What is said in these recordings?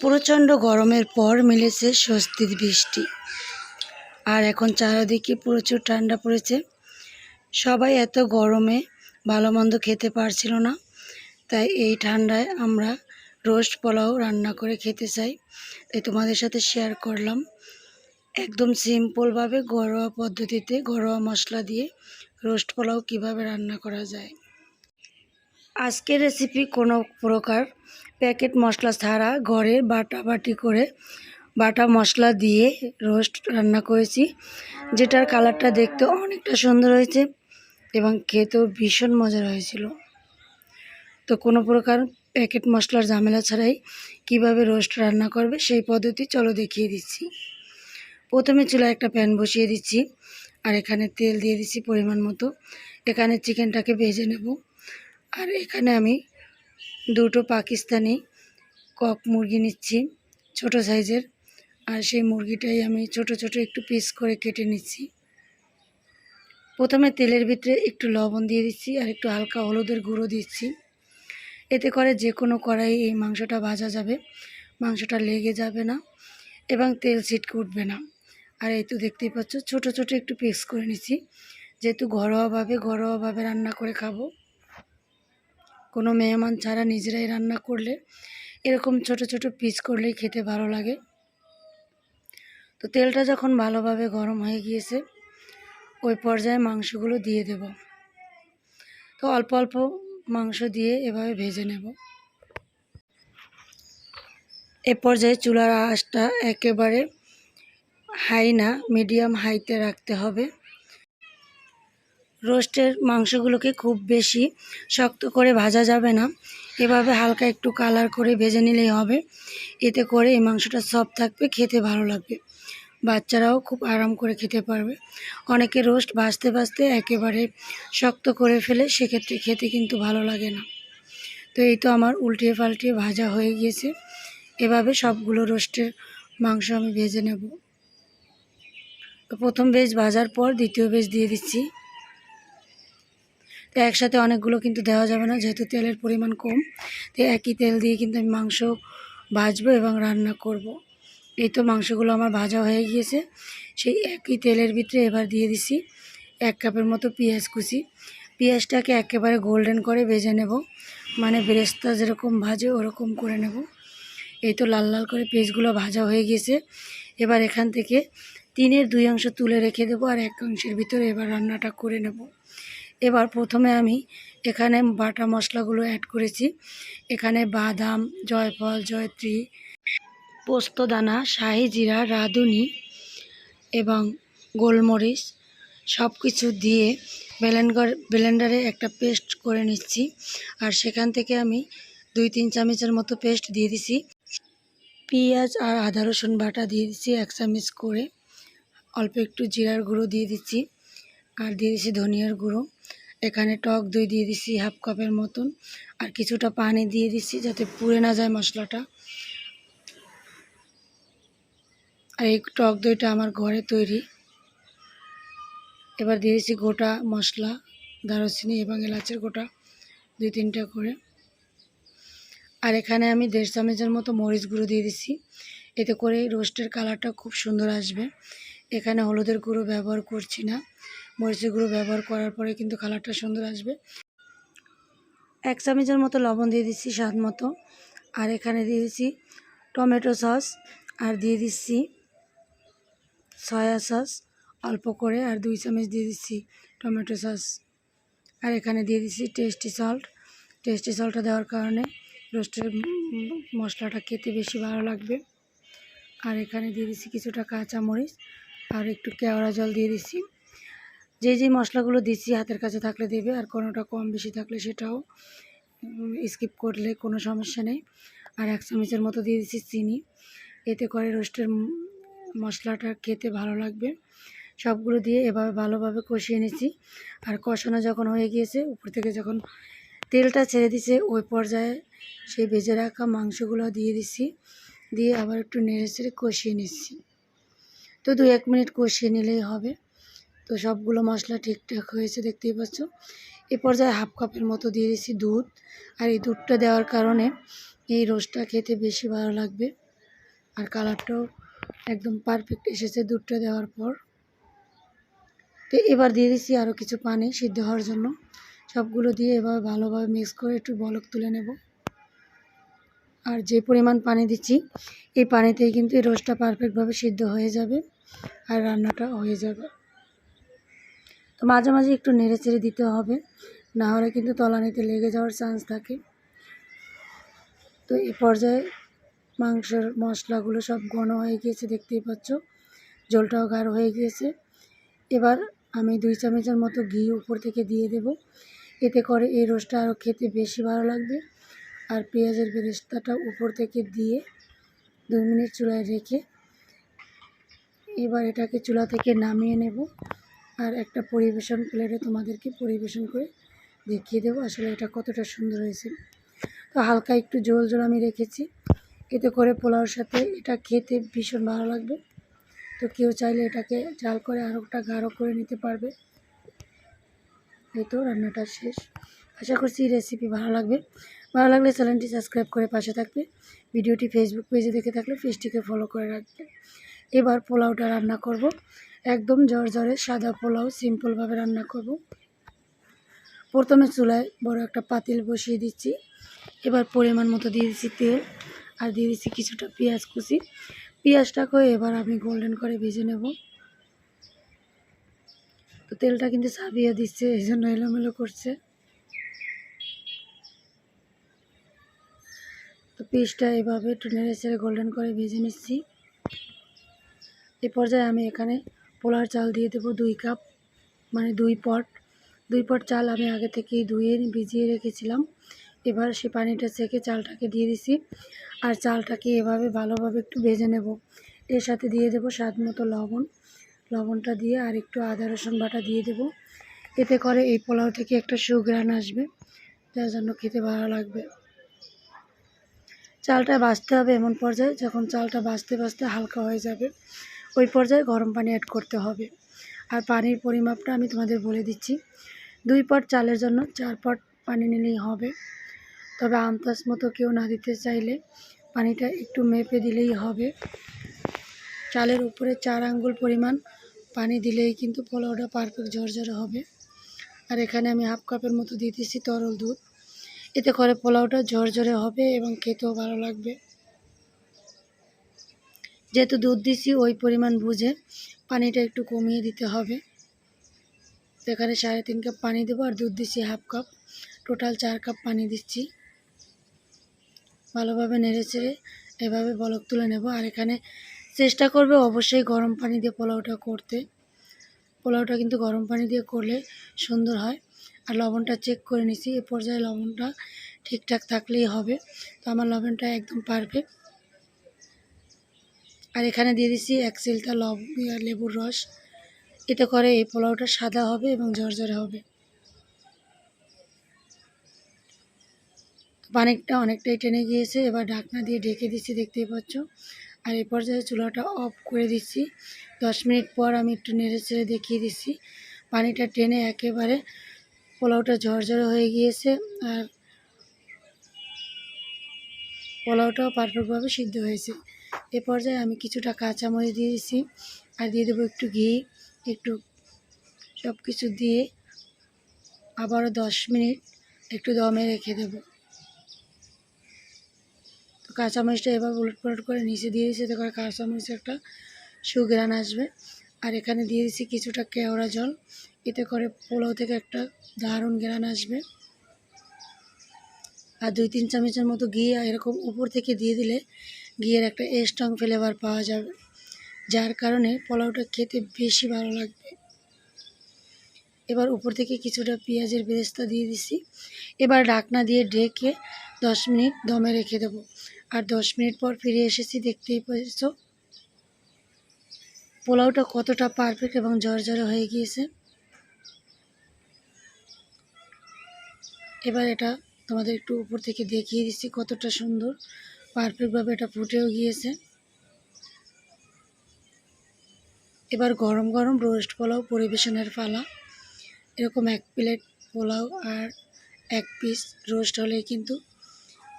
প্রচণ্ড গরমের পর মিলেছে স্বস্তির বৃষ্টি। আর এখন চারিদিকে প্রচুর ঠান্ডা পড়েছে। সবাই এত গরমে ভালো মন্দ খেতে পারছিল না। তাই এই ঠান্ডায় আমরা রোস্ট পোলাও রান্না করে খেতে চাই। তাই তোমাদের সাথে শেয়ার করলাম। একদম সিম্পলভাবে ঘরোয়া পদ্ধতিতে ঘরোয়া মশলা দিয়ে রোস্ট পোলাও কীভাবে রান্না করা যায়। আজকের রেসিপি কোনো প্রকার প্যাকেট মশলা ছাড়া ঘরে বাটা বাটি করে বাটা মশলা দিয়ে রোস্ট রান্না করেছি, যেটার কালারটা দেখতে অনেকটা সুন্দর হয়েছে এবং খেতেও ভীষণ মজার হয়েছিল। তো কোনো প্রকার প্যাকেট মশলার ঝামেলা ছাড়াই কীভাবে রোস্ট রান্না করবে সেই পদ্ধতি চলো দেখিয়ে দিচ্ছি। প্রথমে চুলায় একটা প্যান বসিয়ে দিচ্ছি আর এখানে তেল দিয়ে দিচ্ছি পরিমাণ মতো। এখানে চিকেনটাকে ভেজে নেব। আর এখানে আমি দুটো পাকিস্তানি কক মুরগি নিচ্ছি, ছোট সাইজের। আর সেই মুরগিটাই আমি ছোট ছোট একটু পিস করে কেটে নিচ্ছি। প্রথমে তেলের ভিতরে একটু লবণ দিয়ে দিচ্ছি আর একটু হালকা হলুদের গুঁড়ো দিচ্ছি। এতে করে যে কোনো কড়াই এই মাংসটা ভাজা যাবে, মাংসটা লেগে যাবে না এবং তেল ছিটকে উঠবে না। আর এই তো দেখতেই পাচ্ছ, ছোট ছোট একটু পিস করে নিচ্ছি। যেহেতু ঘরোয়াভাবে ঘরোয়াভাবে রান্না করে খাব। কোনো মেহমান ছাড়া নিজেরাই রান্না করলে এরকম ছোট ছোট পিস করলেই খেতে ভালো লাগে। তো তেলটা যখন ভালোভাবে গরম হয়ে গিয়েছে, ওই পর্যায়ে মাংসগুলো দিয়ে দেব। তো অল্প অল্প মাংস দিয়ে এভাবে ভেজে নেব। এ পর্যায়ে চুলার আঁচটা একেবারে হাই না, মিডিয়াম হাইতে রাখতে হবে। রোস্টের মাংসগুলোকে খুব বেশি শক্ত করে ভাজা যাবে না। এভাবে হালকা একটু কালার করে ভেজে নিলেই হবে। এতে করে এই মাংসটা সফট থাকবে, খেতে ভালো লাগবে। বাচ্চারাও খুব আরাম করে খেতে পারবে। অনেকে রোস্ট ভাজতে ভাজতে একেবারে শক্ত করে ফেলে, সেক্ষেত্রে খেতে কিন্তু ভালো লাগে না। তো এই তো আমার উল্টিয়ে পাল্টিয়ে ভাজা হয়ে গিয়েছে। এভাবে সবগুলো রোস্টের মাংস আমি ভেজে নেব। প্রথম বেজ ভাজার পর দ্বিতীয় বেজ দিয়ে দিচ্ছি। তো একসাথে অনেকগুলো কিন্তু দেওয়া যাবে না, যেহেতু তেলের পরিমাণ কম, তো একই তেল দিয়ে কিন্তু আমি মাংস ভাজবো এবং রান্না করব। এই তো মাংসগুলো আমার ভাজা হয়ে গিয়েছে, সেই একই তেলের ভিতরে এবার দিয়ে দিছি এক কাপের মতো পেঁয়াজ কুচি। পেঁয়াজটাকে একেবারে গোল্ডেন করে ভেজে নেব মানে বেরেস্তা যেরকম ভাজে ওরকম করে নেব। এই তো লাল লাল করে পেঁয়াজগুলো ভাজা হয়ে গিয়েছে, এবার এখান থেকে তিনের দুই অংশ তুলে রেখে দেবো আর এক অংশের ভিতরে এবার রান্নাটা করে নেব। এবার প্রথমে আমি এখানে বাটা মশলাগুলো অ্যাড করেছি। এখানে বাদাম, জয়ফল, জয়ত্রী পোস্তদানা শাহি জিরা, রাঁধুনি এবং গোলমরিচ সব কিছু দিয়ে ব্লেন্ডার, ব্লেন্ডারে একটা পেস্ট করে নিচ্ছি। আর সেখান থেকে আমি দুই তিন চামচের মতো পেস্ট দিয়ে দিছি। পেঁয়াজ আর আদা রসুন বাটা দিয়ে দিচ্ছি এক চামচ করে। অল্প একটু জিরার গুঁড়ো দিয়ে দিচ্ছি। আর দিয়ে দিছি ধনিয়ার গুঁড়ো। এখানে টক দই দিয়ে দিছি হাফ কাপের মতন। আর কিছুটা পানি দিয়ে দিচ্ছি যাতে পুড়ে না যায় মশলাটা। আর এই টক দইটা আমার ঘরে তৈরি। এবার দিয়ে দিচ্ছি গোটা মশলা, দারুচিনি এবং এলাচের গোটা দুই তিনটা করে। আর এখানে আমি দেড় চামচের মতো মরিচ গুঁড়ো দিয়ে দিচ্ছি এতে করে রোস্টের কালারটা খুব সুন্দর আসবে। এখানে হলুদের গুঁড়ো ব্যবহার করছি না। মরিচের গুঁড়ো ব্যবহার করার পরে কিন্তু কালারটা সুন্দর আসবে। এক চামচের মতো লবণ দিয়ে দিচ্ছি স্বাদ মতো। আর এখানে দিয়ে দিচ্ছি টমেটো সস আর দিয়ে দিচ্ছি সয়া সস অল্প করে আর দুই চামচ দিয়ে দিচ্ছি টমেটো সস। আর এখানে দিয়ে দিচ্ছি টেস্টি সল্ট। টেস্টি সল্টটা দেওয়ার কারণে রোস্টের মশলাটা খেতে বেশি ভালো লাগবে। আর এখানে দিয়ে দিচ্ছি কিছুটা কাঁচামরিচ আর একটু কেওড়া জল দিয়ে দিচ্ছি। যে যে মশলাগুলো দিচ্ছি হাতের কাছে থাকলে দেবে আর কোনোটা কম বেশি থাকলে সেটাও স্কিপ করলে কোনো সমস্যা নেই। আর এক চামচের মতো দিয়ে দিচ্ছি চিনি। এতে করে রোস্টের মশলাটা খেতে ভালো লাগবে। সবগুলো দিয়ে এভাবে ভালোভাবে কষিয়ে নিচ্ছি। আর কষানো যখন হয়ে গিয়েছে, উপর থেকে যখন তেলটা ছেড়ে দিছে ওই পর্যায়ে সেই ভেজে রাখা মাংসগুলো দিয়ে দিচ্ছি। দিয়ে আবার একটু নেড়ে চেড়ে কষিয়ে নিচ্ছি। তো দু এক মিনিট কষিয়ে নিলেই হবে। তো সবগুলো মশলা ঠিকঠাক হয়েছে, দেখতেই পাচ্ছ। এ পর্যায়ে হাফ কাপের মতো দিয়ে দিয়েছি দুধ। আর এই দুধটা দেওয়ার কারণে এই রোস্টটা খেতে বেশি ভালো লাগবে। আর কালারটাও একদম পারফেক্ট এসেছে দুধটা দেওয়ার পর। তো এবার দিয়ে দিচ্ছি আরও কিছু পানি সিদ্ধ হওয়ার জন্য। সবগুলো দিয়ে এভাবে ভালোভাবে মিক্স করে একটু বলক তুলে নেব। আর যে পরিমাণ পানি দিচ্ছি, এই পানিতেই কিন্তু এই রোস্টটা পারফেক্টভাবে সিদ্ধ হয়ে যাবে। আর রান্নাটা হয়ে যাবে। তো মাঝে মাঝে একটু নেড়ে চেড়ে দিতে হবে, না হলে কিন্তু তলানিতে লেগে যাওয়ার চান্স থাকে। তো এই পর্যায়ে মাংসের মশলাগুলো সব ঘন হয়ে গিয়েছে, দেখতেই পাচ্ছ। জলটাও গাঢ় হয়ে গিয়েছে। এবার আমি দুই চামচের মতো ঘি উপর থেকে দিয়ে দেব। এতে করে এই রোস্টটা আরও খেতে বেশি ভালো লাগবে। আর পেঁয়াজের বেরেস্তাটা উপর থেকে দিয়ে দুই মিনিট চুলায় রেখে এবার এটাকে চুলা থেকে নামিয়ে নেব। আর একটা পরিবেশন প্লেটে তোমাদেরকে পরিবেশন করে দেখিয়ে দেবো। আসলে এটা কতটা সুন্দর হয়েছে। তো হালকা একটু জল জল আমি রেখেছি। এতে করে পোলাওর সাথে এটা খেতে ভীষণ ভালো লাগবে। তো কেউ চাইলে এটাকে জাল করে আরোটা গাঢ় করে নিতে পারবে। এই তো রান্নাটা শেষ। আশা করছি রেসিপি ভালো লাগবে। ভালো লাগলে চ্যানেলটি সাবস্ক্রাইব করে পাশে থাকবে। ভিডিওটি ফেসবুক পেজে দেখে থাকলে পেজটিকে ফলো করে রাখবে। এবার পোলাওটা রান্না করব। একদম জ্বরে সাদা পোলাও সিম্পলভাবে রান্না করব। প্রথমে চুলায় বড় একটা পাতিল বসিয়ে দিচ্ছি। এবার পরিমাণ মতো দিয়ে দিচ্ছি তেল আর দিয়ে দিচ্ছি কিছুটা পেঁয়াজ কুচি। পেঁয়াজটাকেও এবার আমি গোল্ডেন করে ভেজে নেব। তো তেলটা কিন্তু সাবিয়ে দিচ্ছে, এই জন্য এলোমেলো করছে। তো পিসটা এভাবে একটু নেড়ে চেড়ে গোল্ডেন করে ভেজে নিচ্ছি। এ পর্যায়ে আমি এখানে পোলার চাল দিয়ে দেবো দুই কাপ মানে দুই পট। দুই পট চাল আমি আগে থেকেই ধুয়ে ভিজিয়ে রেখেছিলাম। এবার সে পানিটা সেকে চালটাকে দিয়ে দিছি আর চালটাকে এভাবে ভালোভাবে একটু ভেজে নেব। এর সাথে দিয়ে দেব স্বাদ মতো লবণ। লবণটা দিয়ে আর একটু আদা, রসুন বাটা দিয়ে দেব। এতে করে এই পোলাও থেকে একটা সুগ্রান আসবে যার জন্য খেতে ভালো লাগবে। চালটা বাছতে হবে এমন পর্যায়ে, যখন চালটা বাছতে বাছতে হালকা হয়ে যাবে। ওই পর্যায়ে গরম পানি অ্যাড করতে হবে। আর পানির পরিমাপটা আমি তোমাদের বলে দিচ্ছি। দুই পট চালের জন্য চার পট পানি নিলেই হবে। তবে আমতাস মতো কেউ না দিতে চাইলে পানিটা একটু মেপে দিলেই হবে। চালের উপরে চার আঙ্গুল পরিমাণ পানি দিলেই কিন্তু পোলাওটা পারফেক্ট ঝরঝরে হবে। আর এখানে আমি হাফ কাপের মতো দিয়ে দিচ্ছি তরল দুধ। এতে করে পোলাওটা ঝরঝরে হবে এবং খেতেও ভালো লাগবে। যেহেতু দুধ দিচ্ছি ওই পরিমাণ বুঝে পানিটা একটু কমিয়ে দিতে হবে। এখানে সাড়ে তিন কাপ পানি দেবো আর দুধ দিচ্ছি হাফ কাপ। টোটাল চার কাপ পানি দিচ্ছি। ভালোভাবে নেড়ে চেড়ে এভাবে বলক তুলে নেব। আর এখানে চেষ্টা করবে অবশ্যই গরম পানি দিয়ে পোলাওটা করতে। পোলাওটা কিন্তু গরম পানি দিয়ে করলে সুন্দর হয়। আর লবণটা চেক করে নিছি। এ পর্যায়ে লবণটা ঠিকঠাক থাকলেই হবে। তো আমার লবণটা একদম পারফেক্ট আর এখানে দিয়ে দিচ্ছি এক সিলটা লব লেবুর রস। এতে করে এই পোলাওটা সাদা হবে এবং ঝরঝরে হবে। পানিটা অনেকটাই টেনে গিয়েছে, এবার ঢাকনা দিয়ে ঢেকে দিচ্ছি দেখতেই পাচ্ছ। আর এই পর্যায়ে চুলাটা অফ করে দিচ্ছি দশ মিনিট পর আমি একটু নেড়ে চেড়ে দেখিয়ে দিচ্ছি পানিটা টেনে একেবারে পোলাওটা ঝরঝরে হয়ে গিয়েছে আর পোলাওটাও পারফেক্টভাবে সিদ্ধ হয়েছে। এ পর্যায়ে আমি কিছুটা কাঁচামরিচ দিয়ে দিচ্ছি আর দিয়ে দেবো একটু ঘি, একটু সব কিছু দিয়ে আবারও দশ মিনিট একটু দমে রেখে দেবো। তো কাঁচামরিচটা এবার উলট পালট করে নিচে দিয়ে এতে করে কাঁচামরিচের একটা সুগ্রান আসবে। আর এখানে দিয়ে দিচ্ছি কিছুটা কেওড়া জল, এতে করে পোলাও থেকে একটা দারুণ গ্রান আসবে। আর দুই, তিন চামচের মতো ঘি এরকম উপর থেকে দিয়ে দিলে ঘিয়ের একটা স্ট্রং ফ্লেভার পাওয়া যাবে, যার কারণে পোলাওটা খেতে বেশি ভালো লাগবে। এবার উপর থেকে কিছুটা পেঁয়াজের বেরেস্তা দিয়ে দিছি। এবার ঢাকনা দিয়ে ঢেকে দশ মিনিট দমে রেখে দেব। আর দশ মিনিট পর ফিরে এসেছি, দেখতেই পেয়েছ পোলাওটা কতটা পারফেক্ট এবং ঝরঝরে হয়ে গিয়েছে। এবার এটা তোমাদের একটু উপর থেকে দেখিয়ে দিচ্ছি কতটা সুন্দর। পারফেক্টভাবে এটা ফুটেও গিয়েছে। এবার গরম গরম রোস্ট পোলাও পরিবেশনের ফালা এরকম এক প্লেট পোলাও আর এক পিস রোস্ট হলে কিন্তু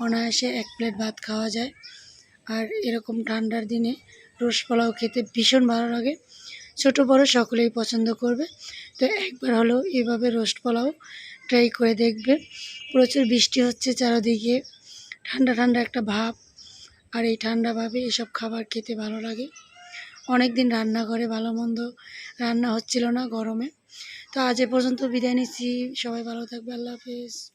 অনায়াসে এক প্লেট ভাত খাওয়া যায়। আর এরকম ঠান্ডার দিনে রোস্ট পোলাও খেতে ভীষণ ভালো লাগে। ছোটো বড়ো সকলেই পছন্দ করবে। তো একবার হলেও এভাবে রোস্ট পোলাও ট্রাই করে দেখবে প্রচুর বৃষ্টি হচ্ছে চারদিকে। ঠান্ডা ঠান্ডা একটা ভাব। আর এই ঠান্ডাভাবে এসব খাবার খেতে ভালো লাগে। অনেক দিন রান্না করে ভালো মন্দ রান্না হচ্ছিল না গরমে। তো আজ এ পর্যন্ত বিদায় নিচ্ছি। সবাই ভালো থাকবে। আল্লাহ হাফেজ।